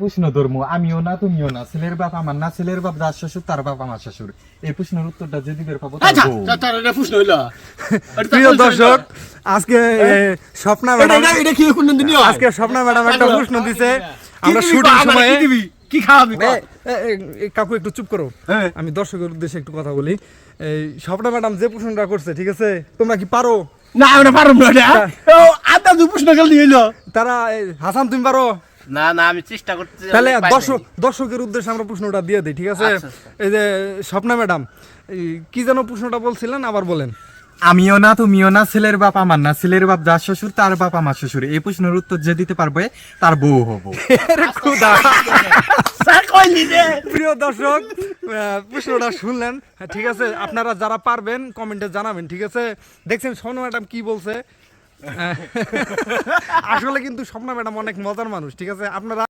প্রশ্ন ধর্ম আমিও না তুমিও না ছেলের বাপ আমার না ছেলের বাপ যার শ্বশুর তার বাপ আমার শ্বশুর। এই প্রশ্নের উত্তরটা যে দিবে পাবো আচ্ছা প্রশ্ন হইল। প্রিয় দর্শক আজকে স্বপ্না ম্যাডাম হয়? আজকে স্বপ্না ম্যাডাম একটা। প্রশ্ন দিছে আমরা শুটিং সময়ে কি খাওয়াবি কাকু একটু চুপ করো। হ্যাঁ। আমি দর্শকের উদ্দেশ্যে একটু কথা বলি। এই স্বপ্না ম্যাডাম যে প্রশ্নটা করছে ঠিক আছে? তোমরা কি পারো? না আমরা পারব না আদা দু প্রশ্ন গেল হইল। তারা হাসান তুমি পারো? না না আমি চেষ্টা করতে তাহলে দর্শক দর্শকের উদ্দেশ্যে আমরা প্রশ্নটা দিয়ে দিই ঠিক আছে? আচ্ছা, আচ্ছা। এই যে স্বপ্না ম্যাডাম কি যেন প্রশ্নটা বলছিলেন আবার বলেন। আমিও না তুমিও না ছেলের বাপ আমার না ছেলের বাপ যার শ্বশুর তার বাপ আমার শ্বশুর। এই প্রশ্নের উত্তর যে দিতে পারবে তার বউ হব। প্রিয় দর্শক প্রশ্নটা শুনলেন ঠিক আছে? আপনারা যারা পারবেন কমেন্টে জানাবেন ঠিক আছে? দেখছেন স্বপ্না ম্যাডাম কি বলছে? আসলে কিন্তু স্বপ্না ম্যাডাম অনেক মজার মানুষ ঠিক আছে? আপনারা